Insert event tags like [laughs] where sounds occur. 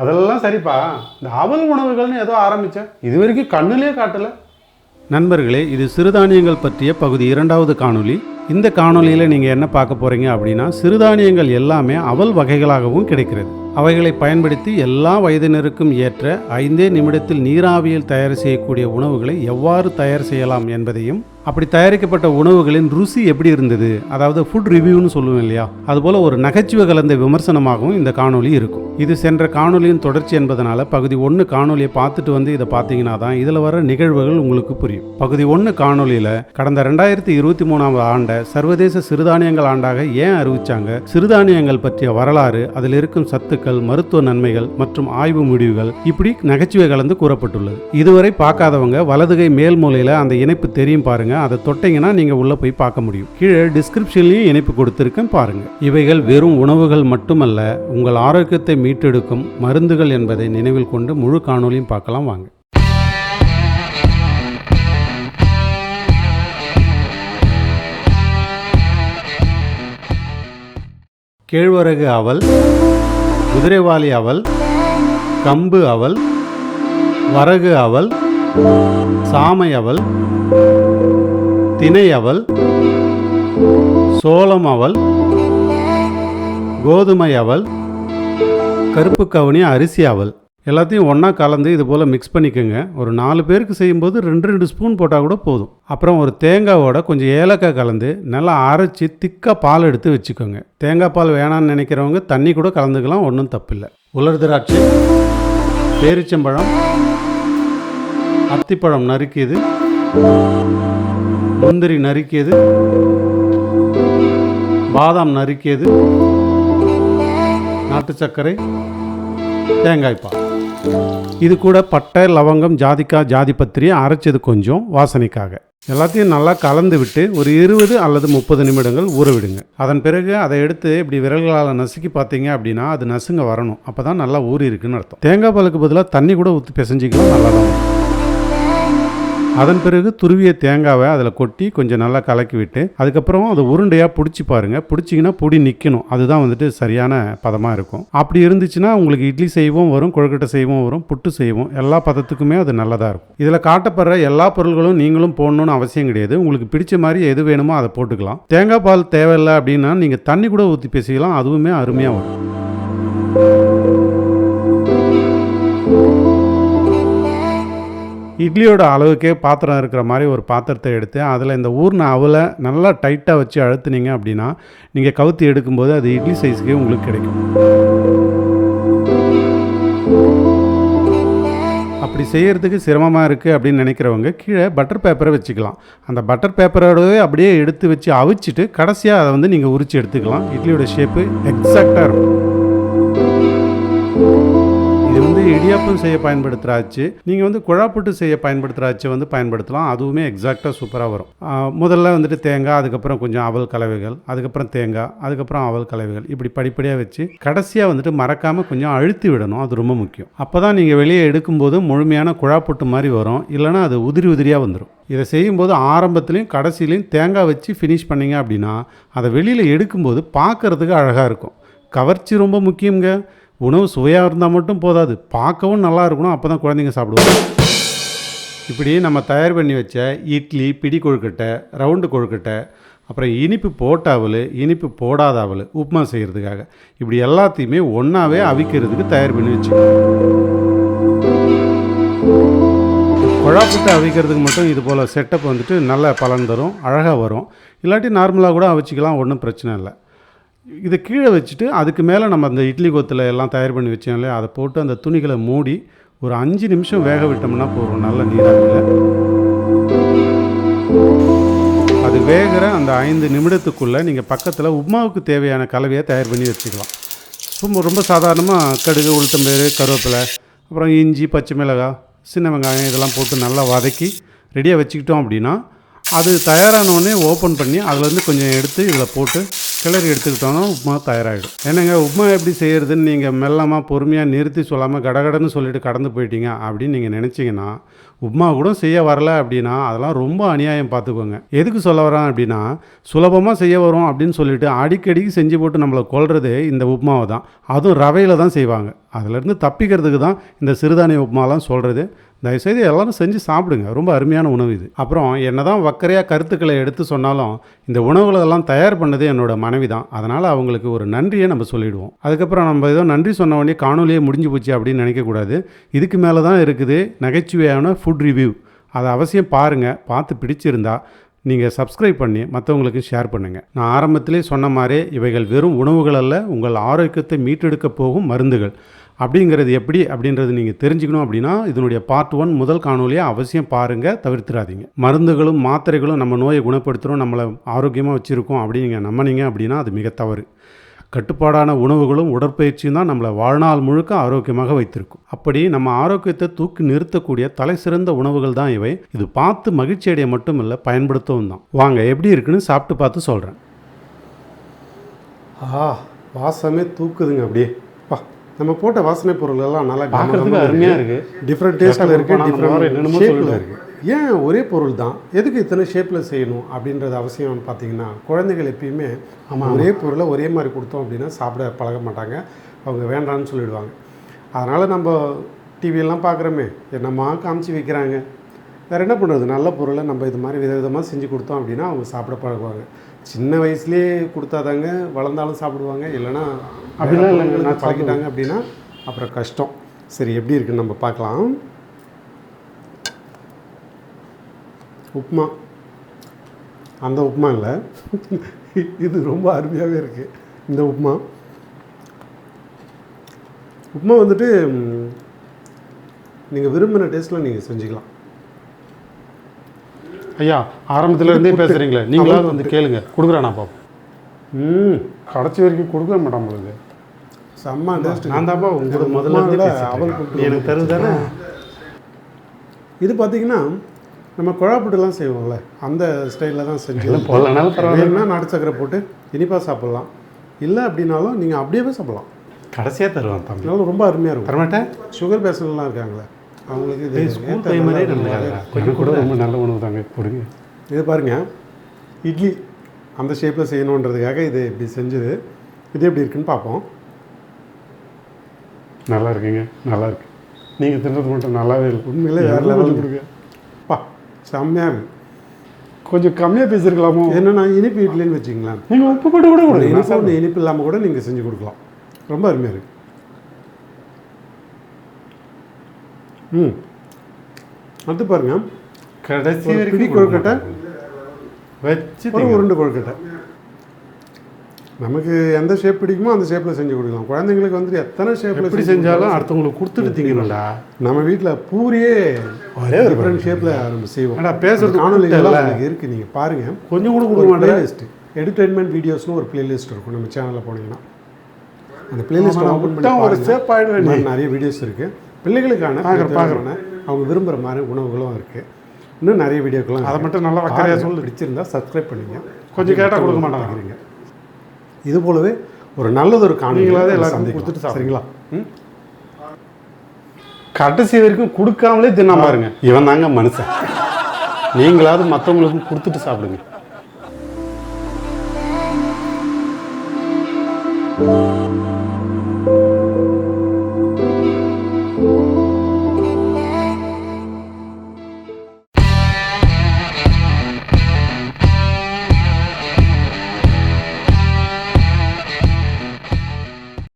அதெல்லாம் சரிப்பா. இந்த அவல் உணவுகள்னு ஏதோ ஆரம்பித்தேன் இது வரைக்கும் கண்ணுலேயே காட்டலை. நண்பர்களே இது சிறுதானியங்கள் பற்றிய பகுதி இரண்டாவது காணொளி. இந்த காணொலியில் நீங்கள் என்ன பார்க்க போகிறீங்க அப்படின்னா சிறுதானியங்கள் எல்லாமே அவல் வகைகளாகவும் கிடைக்கிறது. அவைகளை பயன்படுத்தி எல்லா வயதினருக்கும் ஏற்ற ஐந்தே நிமிடத்தில் நீராவியில் தயார் செய்யக்கூடிய உணவுகளை எவ்வாறு தயார் செய்யலாம் என்பதையும் அப்படி தயாரிக்கப்பட்ட உணவுகளின் ருசி எப்படி இருந்தது? அதாவது ஃபுட் ரிவ்யூன்னு சொல்லுவோம் இல்லையா? அதுபோல் ஒரு நகைச்சுவை கலந்த விமர்சனமாகவும் இந்த காணொலி இருக்கும். இது சென்ற காணொலியின் தொடர்ச்சி என்பதனால பகுதி ஒன்று காணொலியை பார்த்துட்டு வந்து இதை பார்த்தீங்கன்னா தான் இதில் வர நிகழ்வுகள் உங்களுக்கு புரியும். பகுதி ஒன்று காணொலியில் கடந்த ரெண்டாயிரத்தி இருபத்தி மூணாம் ஆண்டை சர்வதேச சிறுதானியங்கள் ஆண்டாக ஏன் அறிவிச்சாங்க? சிறுதானியங்கள் பற்றிய வரலாறு அதில் இருக்கும் சத்துக்கள் மருத்துவ நன்மைகள் மற்றும் ஆய்வு முடிவுகள் இப்படி நகைச்சுவை கலந்து கூறப்பட்டுள்ளது. இதுவரை பார்க்காதவங்க வலதுகை மேல் மூலையில் அந்த இணைப்பு தெரியும் பாருங்க. அதை தொட்டீங்கன்னா நீங்க உள்ள போய் பார்க்க முடியும். கீழே டிஸ்கிரிப்ஷன்லயும் இணைப்பு கொடுத்திருக்கேன் பாருங்க. இவைகள் வெறும் உணவுகள் மட்டுமல்ல உங்கள் ஆரோக்கியத்தை மீட்டெடுக்கும் மருந்துகள் என்பதை நினைவில் கொண்டு முழு காணொளியும் பார்க்கலாம் வாங்க. கேழ்வரகு அவல் குதிரைவாளி அவல் கம்பு அவல் வரகு அவல் சாமை அவல் தினை அவல் சோளம் அவல் கோதுமை அவல் கருப்பு கவுனி அரிசி அவல் எல்லாத்தையும் ஒன்றா கலந்து இது போல் மிக்ஸ் பண்ணிக்கோங்க. ஒரு நாலு பேருக்கு செய்யும்போது ரெண்டு ரெண்டு ஸ்பூன் போட்டால் கூட போதும். அப்புறம் ஒரு தேங்காவோட கொஞ்சம் ஏலக்காய் கலந்து நல்லா அரைச்சி திக்காக பால் எடுத்து வச்சுக்கோங்க. தேங்காய் பால் வேணான்னு நினைக்கிறவங்க தண்ணி கூட கலந்துக்கலாம் ஒன்றும் தப்பில்லை. உலர் திராட்சை பேரிச்சம்பழம் அத்திப்பழம் நறுக்கியது. முந்திரி நறுக்கியது. பாதாம் நறுக்கியது. நாட்டு சர்க்கரை தேங்காய் பால். இது கூட பட்டை லவங்கம் ஜாதிக்காய் ஜாதிபத்திரி அரைச்சது கொஞ்சம் வாசனைக்காக. எல்லாத்தையும் நல்லா கலந்து விட்டு ஒரு இருபது அல்லது முப்பது நிமிடங்கள் ஊற விடுங்க. அதன் பிறகு அதை எடுத்து இப்படி விரல்களால் நசுக்கி பார்த்தீங்க அப்படின்னா அது நசுங்க வரணும். அப்போ தான் நல்லா ஊறி இருக்குன்னு அர்த்தம். தேங்காய் பாலுக்கு பதிலாக தண்ணி கூட ஊற்றி பிசைஞ்சிக்கலாம் நல்லா தான் அதன் பிறகு துருவிய தேங்காவை அதில் கொட்டி கொஞ்சம் நல்லா கலக்கி விட்டு அதுக்கப்புறம் அதை உருண்டையாக பிடிச்சி பாருங்கள் பிடிச்சிங்கன்னா பொடி நிற்கணும் அதுதான் வந்துட்டு சரியான பதமாக இருக்கும். அப்படி இருந்துச்சுன்னா உங்களுக்கு இட்லி செய்வோம் வரும் கொழுக்கட்டை செய்வோம் வரும் புட்டு செய்வோம் எல்லா பதத்துக்குமே அது நல்லதாக இருக்கும். இதில் காட்டப்படுற எல்லா பொருள்களும் நீங்களும் போடணும்னு அவசியம் கிடையாது. உங்களுக்கு பிடிச்ச மாதிரி எது வேணுமோ அதை போட்டுக்கலாம். தேங்காய் பால் தேவையில்லை அப்படின்னா நீங்கள் தண்ணி கூட ஊற்றி பேசிக்கலாம். அதுவுமே அருமையாக வரும். இட்லியோட அளவுக்கே பாத்திரம் இருக்கிற மாதிரி ஒரு பாத்திரத்தை எடுத்து அதில் இந்த ஊர்ன அவலை நல்லா டைட்டாக வச்சு அழுத்துனீங்க அப்படின்னா நீங்கள் கவுத்தி எடுக்கும்போது அது இட்லி சைஸ்க்கே உங்களுக்கு கிடைக்கும். அப்படி செய்கிறதுக்கு சிரமமாக இருக்குது அப்படின்னு நினைக்கிறவங்க கீழே பட்டர் பேப்பரை வச்சுக்கலாம். அந்த பட்டர் பேப்பரோடவே அப்படியே எடுத்து வச்சு அவிச்சிட்டு கடைசியாக அதை வந்து நீங்கள் உரிச்சு எடுத்துக்கலாம். இட்லியோட ஷேப்பு எக்ஸாக்டாக இருக்கும். இடியாப்பம் செய்ய பயன்படுத்துகிற அச்சு நீங்கள் வந்து குழாப்புட்டு செய்ய பயன்படுத்துகிற அச்சை வந்து பயன்படுத்தலாம். அதுவுமே எக்ஸாக்டாக சூப்பராக வரும். முதல்ல வந்துட்டு தேங்காய் அதுக்கப்புறம் கொஞ்சம் அவல் கலவைகள் அதுக்கப்புறம் தேங்காய் அதுக்கப்புறம் அவல் கலவைகள் இப்படி படிப்படியாக வச்சு கடைசியாக வந்துட்டு மறக்காமல் கொஞ்சம் அழுத்தி விடணும். அது ரொம்ப முக்கியம். அப்போ தான் நீங்கள் வெளியே எடுக்கும்போது முழுமையான குழாப்புட்டு மாதிரி வரும். இல்லைன்னா அது உதிரி உதிரியாக வந்துடும் இதை செய்யும்போது ஆரம்பத்துலேயும் கடைசிலையும் தேங்காய் வச்சு ஃபினிஷ் பண்ணிங்க அப்படின்னா அதை வெளியில் எடுக்கும்போது பார்க்கறதுக்கு அழகாக இருக்கும். கவர்ச்சி ரொம்ப முக்கியங்க உணவு சுவையாக இருந்தால் மட்டும் போதாது. பார்க்கவும் நல்லா இருக்கணும் அப்போ தான் குழந்தைங்க சாப்பிடுவாங்க. இப்படி நம்ம தயார் பண்ணி வச்ச இட்லி பிடி கொழுக்கட்டை ரவுண்டு கொழுக்கட்டை அப்புறம் இனிப்பு போட்டாவல் இனிப்பு போடாத அவல் உப்புமா செய்கிறதுக்காக இப்படி எல்லாத்தையுமே ஒன்றாவே அவிக்கிறதுக்கு தயார் பண்ணி வச்சுக்கணும். குழாப்புட்டு அவிக்கிறதுக்கு மட்டும் இது போல் செட்டப் வந்துட்டு நல்ல பலன் தரும் அழகாக வரும். இல்லாட்டி நார்மலாக கூட அவிச்சிக்கலாம் ஒன்றும் பிரச்சனை இல்லை. இதை கீழே வச்சுட்டு அதுக்கு மேலே நம்ம அந்த இட்லி கொத்தில் எல்லாம் தயார் பண்ணி வச்சோம் இல்லையா? அதை போட்டு அந்த துணிகளை மூடி ஒரு அஞ்சு நிமிஷம் வேக விட்டோம்னா போதும் நல்ல நீராவியில் அது வேகிற அந்த ஐந்து நிமிடத்துக்குள்ளே நீங்கள் பக்கத்தில் உப்மாவுக்கு தேவையான கலவையை தயார் பண்ணி வச்சுக்கலாம். ரொம்ப ரொம்ப சாதாரணமாக கடுகு உளுத்தம்பயிறு கருவேப்பிலை அப்புறம் இஞ்சி பச்சை மிளகாய் சின்ன வெங்காயம் இதெல்லாம் போட்டு நல்லா வதக்கி ரெடியாக வச்சுக்கிட்டோம் அப்படின்னா அது தயாரான உடனே ஓப்பன் பண்ணி அதுலேருந்து கொஞ்சம் எடுத்து இதில் போட்டு கிளறி எடுத்துக்கிட்டோம்னா உப்புமா தயாராகிடும். என்னங்க உப்புமா எப்படி செய்கிறதுன்னு நீங்கள் மெல்லமாக பொறுமையாக நிறுத்தி சொல்லாமல் கடகடன்னு சொல்லிட்டு கடந்து போயிட்டீங்க அப்படின்னு நீங்கள் நினச்சிங்கன்னா உப்புமா கூட செய்ய வரல அப்படின்னா அதெல்லாம் ரொம்ப அநியாயம் பார்த்துக்கோங்க. எதுக்கு சொல்ல வரேன் அப்படின்னா சுலபமாக செய்ய வரும் அப்படின்னு சொல்லிட்டு அடிக்கடிக்கு செஞ்சு போட்டு நம்மளை கொல்றது இந்த உப்புமாவை தான். அதுவும் ரவையில் தான் செய்வாங்க. அதிலேருந்து தப்பிக்கிறதுக்கு தான் இந்த சிறுதானிய உப்புமாலாம் சொல்கிறது தயவுசெய்து எல்லாரும் செஞ்சு சாப்பிடுங்க. ரொம்ப அருமையான உணவு இது. அப்புறம் என்னதான் வக்கரையாக கருத்துக்களை எடுத்து சொன்னாலும் இந்த உணவுகளெல்லாம் தயார் பண்ணது என்னோட மனைவி தான். அதனால் அவங்களுக்கு ஒரு நன்றியை நம்ம சொல்லிடுவோம். அதுக்கப்புறம் நம்ம ஏதோ நன்றி சொன்ன உடனே காணொலியே முடிஞ்சு போச்சு அப்படின்னு நினைக்கக்கூடாது. இதுக்கு மேலே தான் இருக்குது நகைச்சுவையான ஃபுட் ரிவ்யூ அதை அவசியம் பாருங்கள் பார்த்து பிடிச்சிருந்தா நீங்கள் சப்ஸ்கிரைப் பண்ணி மற்றவங்களுக்கு ஷேர் பண்ணுங்கள் நான் ஆரம்பத்திலே சொன்ன மாதிரி இவைகள் வெறும் உணவுகள் அல்ல உங்கள் ஆரோக்கியத்தை மீட்டெடுக்க போகும் மருந்துகள். அப்படிங்கிறது எப்படி அப்படின்றது நீங்கள் தெரிஞ்சுக்கணும் அப்படின்னா இதனுடைய பார்ட் ஒன் முதல் காணொலியை அவசியம் பாருங்கள் தவிர்த்துறாதீங்க மருந்துகளும் மாத்திரைகளும் நம்ம நோயை குணப்படுத்துகிறோம் நம்மளை ஆரோக்கியமாக வச்சுருக்கோம் அப்படின்னு நீங்கள் நம்பினீங்க அப்படின்னா அது மிக தவறு. கட்டுப்பாடான உணவுகளும் உடற்பயிற்சியும் தான் நம்மளை வாழ்நாள் முழுக்க ஆரோக்கியமாக வைத்திருக்கும். அப்படி நம்ம ஆரோக்கியத்தை தூக்கி நிறுத்தக்கூடிய தலை சிறந்த உணவுகள் தான் இவை. இது பார்த்து மகிழ்ச்சி அடைய மட்டும் இல்லை பயன்படுத்தவும் தான். வாங்க எப்படி இருக்குன்னு சாப்பிட்டு பார்த்து சொல்கிறேன் ஆ வாசமே தூக்குதுங்க அப்படியே. பா நம்ம போட்ட வாசனை பொருள் எல்லாம் நல்லா பார்க்கறதுக்கு அருமையா இருக்கு. டிஃப்ரெண்ட் டேஸ்ட்டில் இருக்குது டிஃப்ரெண்ட் ஷேப்பில். இருக்குது ஏன் ஒரே பொருள் தான்? எதுக்கு இத்தனை ஷேப்பில் செய்யணும் அப்படின்றது அவசியம்னு பார்த்தீங்கன்னா குழந்தைகள் எப்பயுமே ஒரே பொருளை ஒரே மாதிரி கொடுத்தோம் அப்படின்னா சாப்பிட பழக மாட்டாங்க. அவங்க வேண்டான்னு சொல்லிடுவாங்க. அதனால் நம்ம டிவியெல்லாம் பார்க்குறோமே என்னம்மா காமிச்சு வைக்கிறாங்க. வேறு என்ன பண்ணுறது நல்ல பொருளை நம்ம இது மாதிரி விதவிதமாக செஞ்சு கொடுத்தோம் அப்படின்னா அவங்க சாப்பிட பழகுவாங்க. சின்ன வயசுலேயே கொடுத்தாதாங்க வளர்ந்தாலும் சாப்பிடுவாங்க இல்லைன்னா அப்படிலாம் இல்லைங்க, நான் பழகிட்டாங்க அப்படின்னா அப்புறம் கஷ்டம். சரி எப்படி இருக்குன்னு நம்ம பார்க்கலாம். உப்புமா அந்த உப்புமா இல்லை. இது ரொம்ப அருமையாகவே இருக்குது இந்த உப்புமா உப்புமா வந்துட்டு நீங்கள் விரும்பின டேஸ்ட்டில் நீங்கள் செஞ்சுக்கலாம். ஐயா ஆரம்பத்துல இருந்தே [laughs] பேசுறீங்களே. நீங்களாவது வந்து கேளுங்க. கொடுக்குறேன் நான் பாப்போம் ம் கடைசி வரைக்கும் கொடுக்க மாட்டான் உங்களுக்கு செம்ம டேஸ்ட் நான் தான்ப்பா உங்களுக்கு முதல்ல நீ எனக்கு தருது தானே? இது பார்த்தீங்கன்னா நம்ம குழாப்புட்டுலாம் செய்வோம்ல. அந்த ஸ்டைலில் தான் செஞ்சு போடலனாலும் பரவாயில்ல. வேணும்னா நாட்டு சக்கரை போட்டு இனிப்பாக சாப்பிட்லாம். இல்லை அப்படின்னாலும் நீங்கள் அப்படியே சாப்பிட்லாம். கடைசியாக தருவான் அதனால ரொம்ப அருமையாக இருக்கும். தரமாட்டேன்? சுகர் பேஷண்ட்லாம் இருக்காங்களே. அவங்களுக்கு இது ஸ்கூல் ஏத்த டைம் நல்லா நிறைய இருக்கும். கொஞ்சம் கூட ரொம்ப நல்ல உணவு தாங்க கொடுங்க. இது பாருங்க இட்லி அந்த ஷேப்பில் செய்யணுன்றதுக்காக இது இப்படி செஞ்சது. இது எப்படி இருக்குன்னு பார்ப்போம். நல்லா இருக்குங்க நல்லா இருக்கு. நீங்கள் தின்றது மட்டும் நல்லாவே இல்லை உண்மையிலே வேற கொஞ்சம் கொடுங்க. பா செம்மையாக இருக்கு. கொஞ்சம் கம்மியாக பேசியிருக்கலாமோ என்னன்னா இனிப்பு இட்லின்னு வச்சுங்களேன். நீங்கள் உப்பு போட்டு கூட கொடுங்க. இனிப்பு இல்லாமல் கூட நீங்கள் செஞ்சு கொடுக்கலாம். ரொம்ப அருமையாக இருக்கு. ம். அடுத்து பாருங்க. கடைசி பிடி கொழுக்கட்டை. வச்சு உருண்டை கொழுக்கட்டை. நமக்கு எந்த ஷேப் பிடிக்குமோ அந்த ஷேப்பில் செஞ்சு கொடுக்கலாம். குழந்தைங்களுக்கு வந்துட்டு எத்தனை ஷேப்பில் எப்படி செஞ்சாலும் அடுத்தவங்களுக்கு கொடுத்துட்டு திங்கணும்டா நம்ம வீட்டில் பூரியே ஒரே ஒரு டிஃப்ரெண்ட் ஷேப்பில் நம்ம செய்வோம். ஏன்டா, பேசுறது காணொலி கூப்பிட்டல்ல. எல்லாம் உங்களுக்கு இருக்குது நீங்கள் பாருங்கள் கொஞ்சம் கூட கொடுக்க மாட்டேன். என்டர்டைன்மெண்ட் வீடியோஸ்னு ஒரு பிளேலிஸ்ட் இருக்கும். நம்ம சேனலில் போனீங்கன்னா. அந்த பிளேலிஸ்ட் ஓப்பன் பண்ணி ஒரு நீ. மாதிரி நிறைய வீடியோஸ் இருக்குது பிள்ளைகளுக்கான பார்க்கறேன், பிரத்யேகமான, அவங்க விரும்புகிற மாதிரி உணவுகளும் இருக்குது இன்னும் நிறைய வீடியோக்கெல்லாம் அதை இருக்கு. மட்டும் நல்லா வக்கறையா பாருங்க, சொல்லு. பிடிச்சிருந்தா சப்ஸ்கிரைப் பண்ணுங்க கொஞ்சம் கேட்டா கொடுக்க மற்றவங்களுக்கு மாட்டாங்க. பகிருங்க. இது போலவே ஒரு நீங்களாவது நம்ம எல்லாருக்கும் சந்திக்கலாம். கொடுத்துட்டு. சரிங்களா ம் கடைசி வரைக்கும் கொடுக்காமலே தின்னா பாருங்க இவன் தாங்க மனுஷன் நீங்களாவது மற்றவங்களுக்கும் கொடுத்துட்டு சாப்பிடுங்க